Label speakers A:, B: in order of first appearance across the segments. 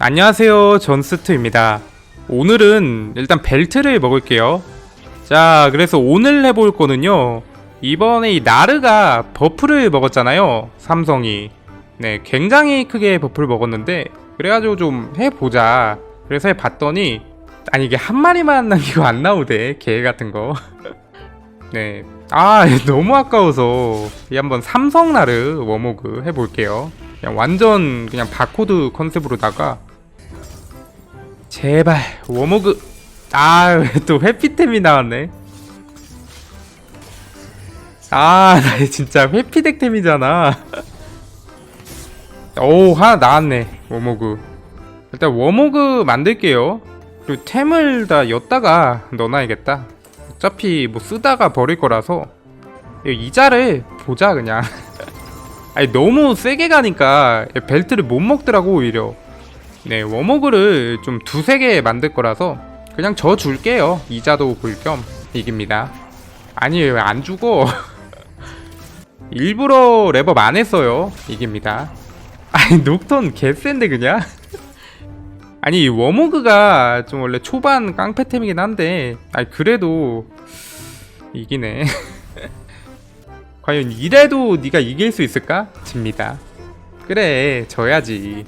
A: 안녕하세요 전스트입니다. 오늘은 일단 벨트를 먹을게요. 자 그래서 오늘 해볼 거는요 이번에 이 나르가 버프를 먹었잖아요 삼성이. 네 굉장히 크게 버프를 먹었는데 그래가지고 좀 해보자. 그래서 해봤더니 아니 이게 한 마리만 남기고 안 나오대 개 같은 거. 네. 아, 너무 아까워서 이 한번 삼성 나르 워모그 해볼게요. 그냥 완전 그냥 바코드 컨셉으로다가 제발 워모그 아, 또 회피템이 나왔네. 아, 나 진짜 회피덱템이잖아. 오, 하나 나왔네. 워모그. 일단 워모그 만들게요. 그리고 템을 다 엿다가 넣어놔야겠다. 어차피 뭐 쓰다가 버릴 거라서 이 이자를 보자 그냥 아니 너무 세게 가니까 벨트를 못 먹더라고 오히려 네 워머그를 좀 두세 개 만들 거라서 그냥 저 줄게요. 이자도 볼 겸 이깁니다. 아니 왜 안 죽어 일부러 랩업 안 했어요. 이깁니다. 아니 녹턴 개센데 그냥? 아니 이 워모그가 좀 원래 초반 깡패템이긴 한데 아니 그래도 이기네. 과연 이래도 네가 이길 수 있을까? 집니다. 그래 져야지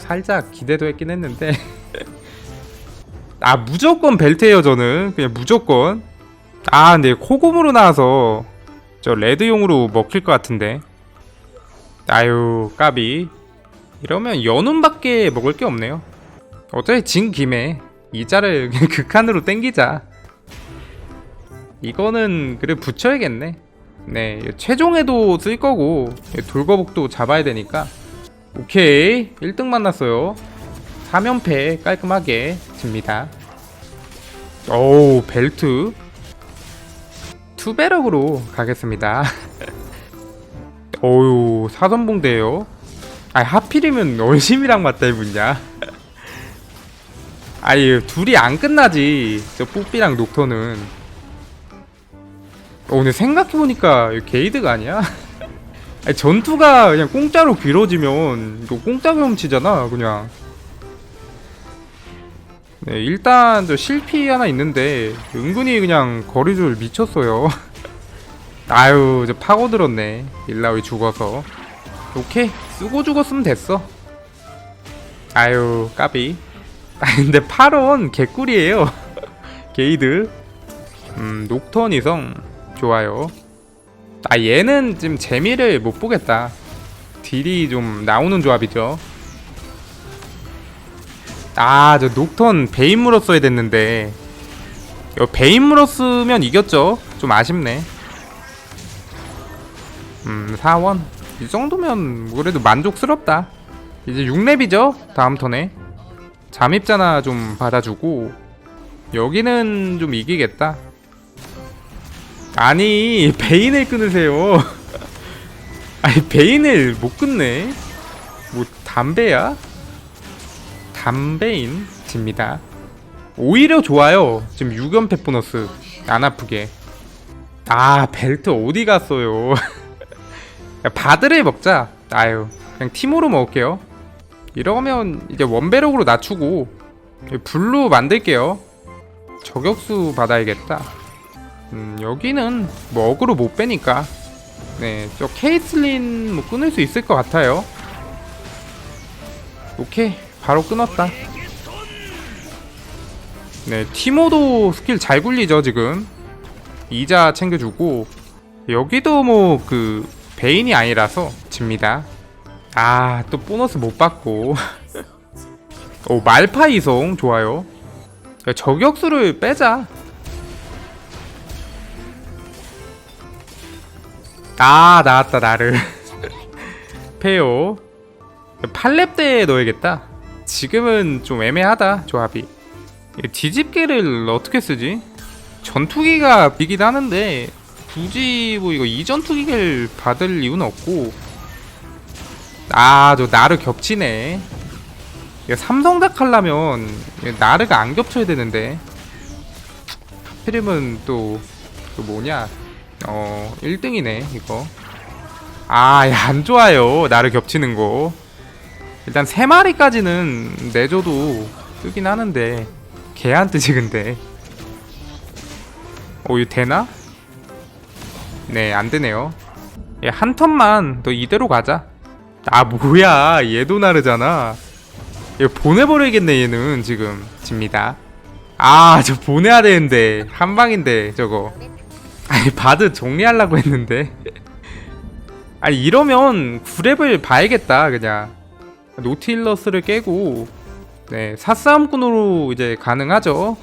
A: 살짝 기대도 했긴 했는데 아 무조건 벨트예요 저는 그냥 무조건 아 근데 코곰으로 나와서 저 레드용으로 먹힐 것 같은데 아유 까비 이러면 연운밖에 먹을 게 없네요 어차피 진 김에 이자를 극한으로 땡기자. 이거는 그래 붙여야겠네. 네, 최종에도 쓸 거고 돌거북도 잡아야 되니까. 오케이, 1등 만났어요. 3연패 깔끔하게 집니다. 오, 벨트. 투베럭으로 가겠습니다. 어유 사선봉대요. 아 하필이면 얼심이랑 맞다 해보냐. 아니 둘이 안 끝나지 저 뽀삐랑 녹터는 어, 근데 생각해보니까 게이드가 아니야? 아니, 전투가 그냥 공짜로 길어지면 이거 공짜 경험치잖아 그냥. 네 일단 저 실피 하나 있는데 은근히 그냥 거리줄 미쳤어요. 아유 저 파고들었네. 일라위 죽어서. 오케이 쓰고 죽었으면 됐어. 아유 까비. 아 근데 8원 개꿀이에요. 게이드. 음 녹턴 이성. 좋아요 아 얘는 지금 재미를 못 보겠다. 딜이 좀 나오는 조합이죠. 아 저 녹턴 베인물어 써야 됐는데. 베인물어 쓰면 이겼죠. 좀 아쉽네. 음 4원. 이 정도면 그래도 만족스럽다. 이제 6렙이죠 다음 턴에. 잠입자나 좀 받아주고. 여기는 좀 이기겠다 아니 베인을 끊으세요. 아니 베인을 못 끊네. 뭐 담배야? 담배인 집니다. 오히려 좋아요. 지금 6연패 보너스. 안 아프게. 아 벨트 어디 갔어요? 야, 바드를 먹자. 아유 그냥 팀으로 먹을게요. 이러면 이제 원배력으로 낮추고 블루 만들게요. 저격수 받아야겠다. 음, 여기는 뭐 어그로 못 빼니까 네, 저 케이틀린 뭐 끊을 수 있을 것 같아요. 오케이, 바로 끊었다. 네, 티모도 스킬 잘 굴리죠 지금. 이자 챙겨주고 여기도 뭐 그 베인이 아니라서 집니다. 아, 또 보너스 못 받고. 오, 말파 이송 좋아요. 야, 저격수를 빼자. 아, 나왔다, 나를. 페어. 8렙 때 넣어야겠다. 지금은 좀 애매하다, 조합이. 이 뒤집개를 어떻게 쓰지? 전투기가 비긴 하는데, 굳이 뭐 이거 이전투기를 받을 이유는 없고, 아, 저 나르 겹치네. 삼성닭 하려면 나르가 안 겹쳐야 되는데. 하필이면 또, 그 뭐냐. 어, 1등이네, 이거. 아, 야, 안 좋아요. 나르 겹치는 거. 일단 세 마리까지는 내줘도 뜨긴 하는데 개 안 뜨지 근데 어 이거 되나? 네 안되네요 예, 한 턴만 너 이대로 가자 아 뭐야 얘도 나르잖아 얘 보내버려야겠네 얘는 지금 집니다 아 저 보내야 되는데 한 방인데 저거 아니 바드 정리하려고 했는데. 아니 이러면 구랩을 봐야겠다 그냥. 노틸러스를 깨고. 네 사싸움꾼으로 이제 가능하죠.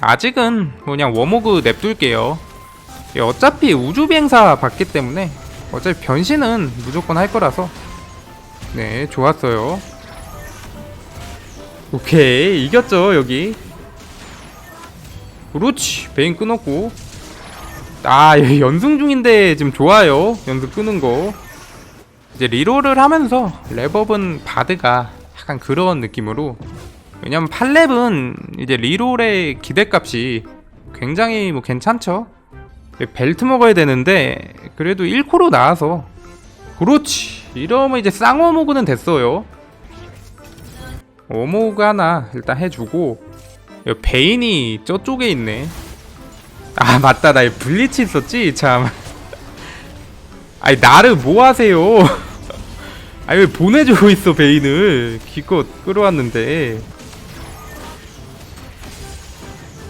A: 아직은 그냥 워모그 냅둘게요. 예, 어차피 우주비행사 받기 때문에 어차피 변신은 무조건 할 거라서. 네 좋았어요. 오케이 이겼죠 여기. 그렇지 베인 끊었고 아 여기 연승 중인데 지금 좋아요. 연승 끄는 거. 이제 리롤을 하면서 랩업은 바드가 약간 그런 느낌으로. 왜냐면 8랩은 이제 리롤의 기대값이 굉장히 뭐 괜찮죠? 벨트 먹어야 되는데 그래도 1코로 나와서. 그렇지. 이러면 이제 쌍워모그는 됐어요. 워모그 하나 일단 해주고. 베인이 저쪽에 있네 아 맞다. 나 블리치 있었지? 참. 아니 나를 뭐 하세요? 아니 왜 보내주고 있어 베인을? 기껏 끌어왔는데.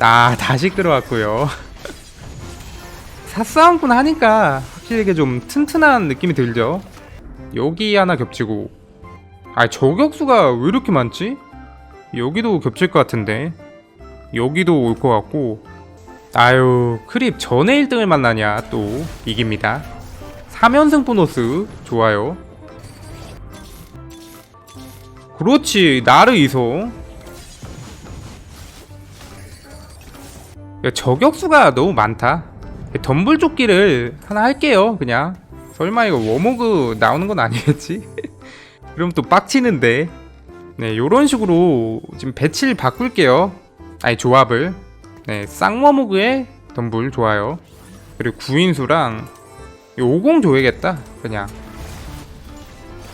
A: 아 다시 끌어왔고요. 사싸움꾼 하니까 확실히 이게 좀 튼튼한 느낌이 들죠? 여기 하나 겹치고. 아 저격수가 왜 이렇게 많지? 여기도 겹칠 것 같은데. 여기도 올 것 같고 아유 크립 전에 1등을 만나냐 또. 이깁니다. 3연승 보너스. 좋아요. 그렇지 나르 야, 저격수가 너무 많다. 덤불 조끼를 하나 할게요 그냥. 설마 이거 워모그 나오는 건 아니겠지? 그럼 또 빡치는데. 네 요런 식으로 지금 배치를 바꿀게요. 아니 조합을 네 쌍워모그의 덤불 좋아요. 그리고 구인수랑 50 줘야겠다 그냥.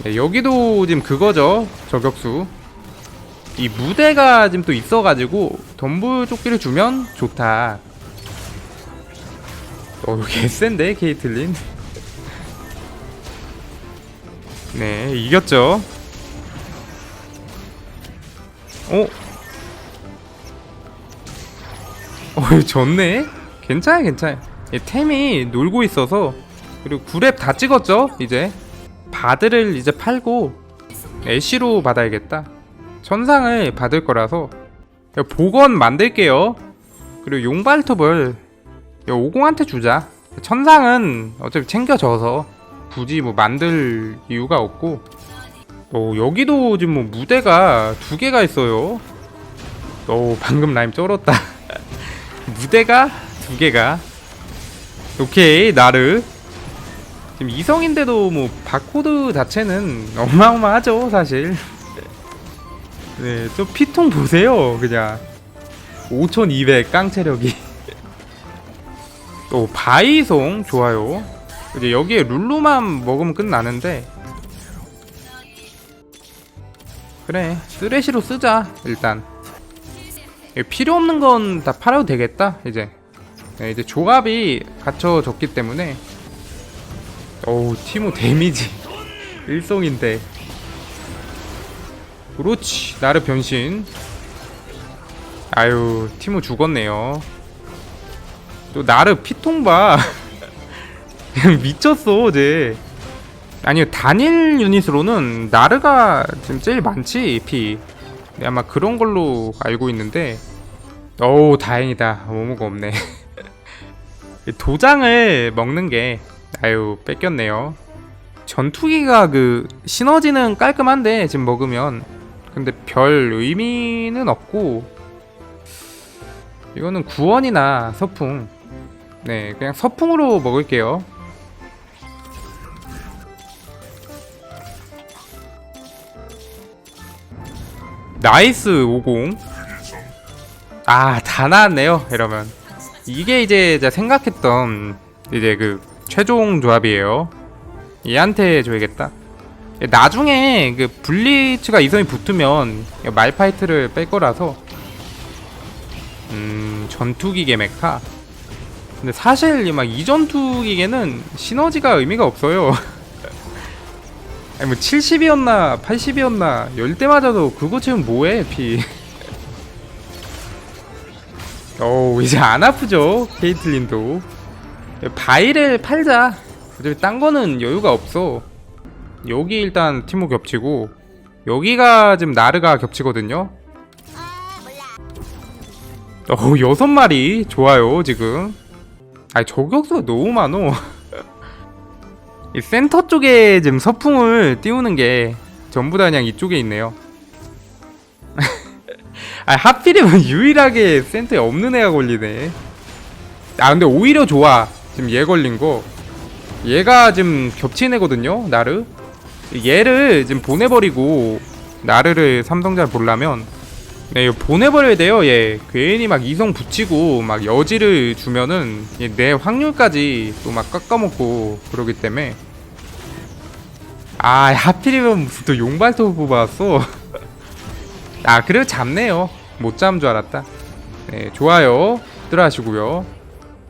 A: 네, 여기도 지금 그거죠 저격수. 이 무대가 지금 또 있어가지고 덤불 조끼를 주면 좋다. 어 개 센데 케이틀린? 네 이겼죠. 어? 어 좋네. 괜찮아 괜찮아 예, 템이 놀고 있어서. 그리고 9랩 다 찍었죠 이제? 바드를 이제 팔고 애쉬로 받아야겠다. 천상을 받을 거라서. 복원 만들게요. 그리고 용발톱을 50한테 주자. 천상은 어차피 챙겨져서 굳이 뭐 만들 이유가 없고. 어, 여기도 지금 뭐 무대가 두 개가 있어요. 어 방금 라임 쩔었다 무대가 두 개가. 오케이 나르. 지금 이성인데도 뭐 바코드 자체는 어마어마하죠 사실. 네저 피통 보세요 그냥. 5200 깡체력이. 또 바이송 좋아요. 이제 여기에 룰루만 먹으면 끝나는데. 그래 쓰레시로 쓰자 일단 필요 없는 건 다 팔아도 되겠다 이제. 네, 이제 조합이 갖춰졌기 때문에. 어우 티모 데미지. 일송인데. 그렇지 나르 변신. 아유 티모 죽었네요. 또 나르 피통 봐 미쳤어 어제. 아니요 단일 유닛으로는 나르가 지금 제일 많지 피. 네, 아마 그런 걸로 알고 있는데 어우 다행이다. 뭐뭐가 없네. 도장을 먹는 게 아유 뺏겼네요. 전투기가 그 시너지는 깔끔한데 지금 먹으면. 근데 별 의미는 없고. 이거는 구원이나 서풍. 네 그냥 서풍으로 먹을게요. 나이스 50 아 다 나왔네요. 이러면. 이게 이제 제가 생각했던 이제 그 최종 조합이에요. 얘한테 줘야겠다. 나중에 그 블리츠가 이성이 붙으면 말파이트를 뺄 거라서. 음 전투기계 메카. 근데 사실 막 이 전투기계는 시너지가 의미가 없어요. 아니 뭐 70이었나 80이었나 열 대 맞아도 그거 채우면 뭐해 피 어우 이제 안 아프죠 케이틀린도. 바이를 팔자. 어차피 딴 거는 여유가 없어. 여기 일단 티모 겹치고 여기가 지금 나르가 겹치거든요. 어우 여섯 마리. 좋아요 지금. 아니 저격수가 너무 많어. 이 센터 쪽에 지금 서풍을 띄우는 게 전부 다 그냥 이쪽에 있네요 아 하필이면 유일하게 센터에 없는 애가 걸리네. 아 근데 오히려 좋아. 지금 얘 걸린 거. 얘가 지금 겹친 애거든요 나르. 얘를 지금 보내버리고 나르를 삼성자를 보려면. 네 이거 보내버려야 돼요 얘. 괜히 막 이성 붙이고 막 여지를 주면은 얘내 확률까지 또 막 깎아먹고 그러기 때문에. 아 하필이면 또 용발톱 뽑아왔어 아 그래도 잡네요. 못 잡은 줄 알았다. 네 좋아요. 들어가시고요.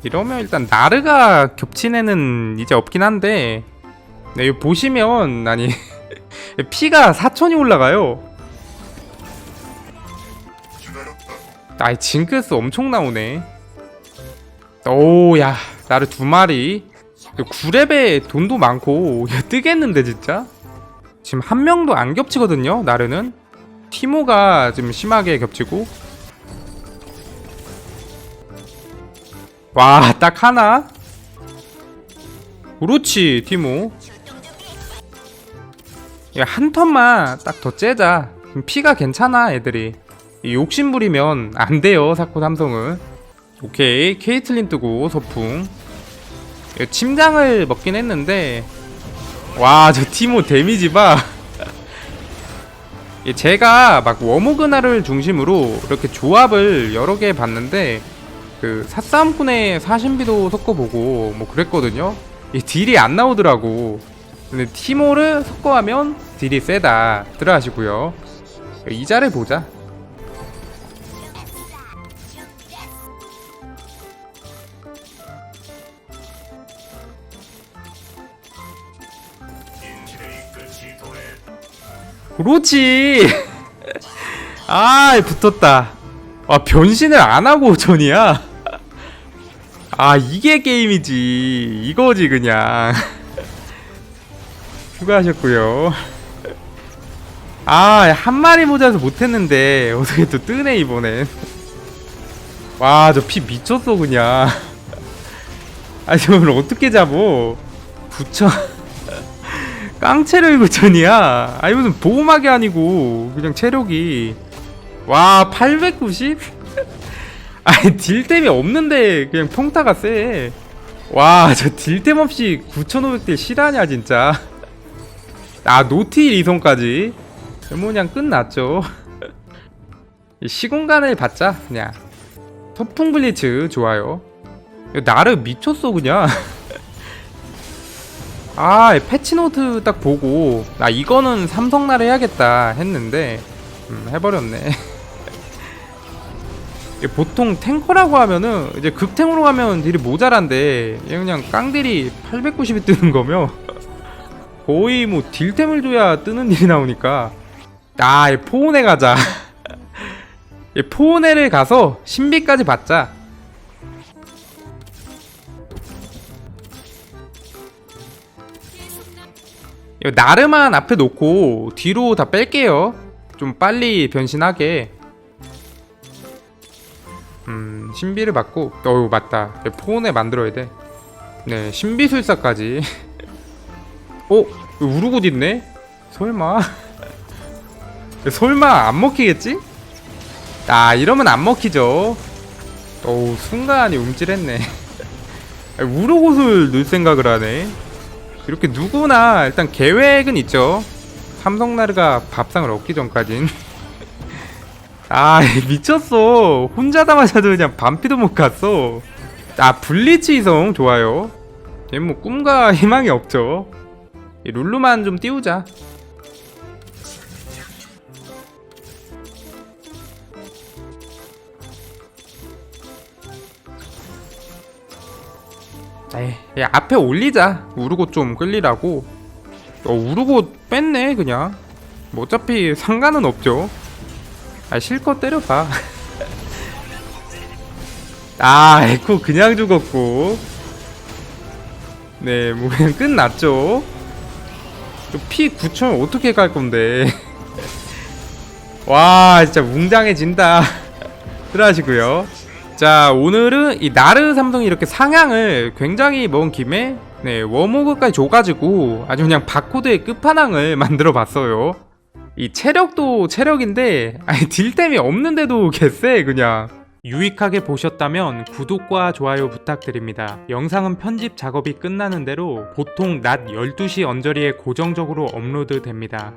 A: 이러면 일단 나르가 겹친 애는 이제 없긴 한데 네 이거 보시면 아니 피가 4천이 올라가요. 아이 징크스 엄청 나오네. 오야 나르 두 마리. 9렙에 돈도 많고 야, 뜨겠는데 진짜? 지금 한 명도 안 겹치거든요 나르는 티모가 지금 심하게 겹치고. 와 딱 하나? 그렇지 티모. 야, 한 턴만 딱 더 째자. 피가 괜찮아 애들이. 이 욕심 부리면 안 돼요 사코 삼성은. 오케이 케이틀린 뜨고 이거 침장을 먹긴 했는데. 와 저 티모 데미지 봐. 예, 제가 막 워모그나를 중심으로 이렇게 조합을 여러 개 봤는데 그 사싸움꾼의 사신비도 섞어보고 뭐 그랬거든요. 이 딜이 안 나오더라고. 근데 티모를 섞어하면 딜이 세다. 들어가시고요. 이자를 보자 그렇지. 아 붙었다. 아 변신을 안 하고 전이야? 아 이게 게임이지. 이거지 그냥. 수고하셨고요. 아 한 마리 모자라서 못했는데 어떻게 또 뜨네 이번엔. 와 저 피 미쳤어 그냥. 아 저걸 어떻게 잡어? 붙여 깡체를 구천이야. 아니 무슨 보호막이 아니고 그냥 체력이. 와 890? 아니 딜템이 없는데 그냥 평타가 세와 저 딜템 없이 9500딜 실하냐 진짜. 아 노티 이성까지. 그냥 끝났죠. 이 시공간을 받자 그냥. 서풍 블리츠 좋아요. 나를 미쳤어 그냥 아 패치노트 딱 보고 아 이거는 삼성날 해야겠다 했는데 음, 해버렸네 보통 탱커라고 하면은 이제 극탱으로 가면 딜이 모자란데 얘 그냥 깡딜이 890이 뜨는 거며 거의 뭐 딜템을 줘야 뜨는 일이 나오니까 아, 이 포온에 가자. 이 포온에를 가서 신비까지 받자. 나르만 앞에 놓고 뒤로 다 뺄게요. 좀 빨리 변신하게. 음, 신비를 받고, 어우, 맞다. 포온에 만들어야 돼. 네, 신비술사까지. 어? 우르고 있네? 설마? 설마 안 먹히겠지? 아 이러면 안 먹히죠 어우 순간이 움찔했네 우르곳을 넣을 생각을 하네 이렇게 누구나 일단 계획은 있죠. 삼성나르가 밥상을 얻기 전까진. 아 미쳤어. 혼자 다 맞아도 그냥 반피도 못 갔어. 아 블리츠 이성 좋아요. 얘뭐 꿈과 희망이 없죠. 이 룰루만 좀 띄우자 에이 야, 앞에 올리자. 우르고 좀 끌리라고. 어 우르고 뺐네 그냥. 뭐 어차피 상관은 없죠. 아 실컷 때려봐. 아 에코 그냥 죽었고. 네 뭐 그냥 끝났죠. 피 9천 어떻게 갈 건데. 와 진짜 웅장해진다. 들어가시고요 자 오늘은 이 나르 삼성이 이렇게 상향을 굉장히 먼 김에 네 워모그까지 줘가지고 아주 그냥 바코드의 끝판왕을 만들어 봤어요 이 체력도 체력인데 아니 딜템이 없는데도 개쎄 그냥 유익하게 보셨다면 구독과 좋아요 부탁드립니다. 영상은 편집 작업이 끝나는 대로 보통 낮 12시 언저리에 고정적으로 업로드 됩니다.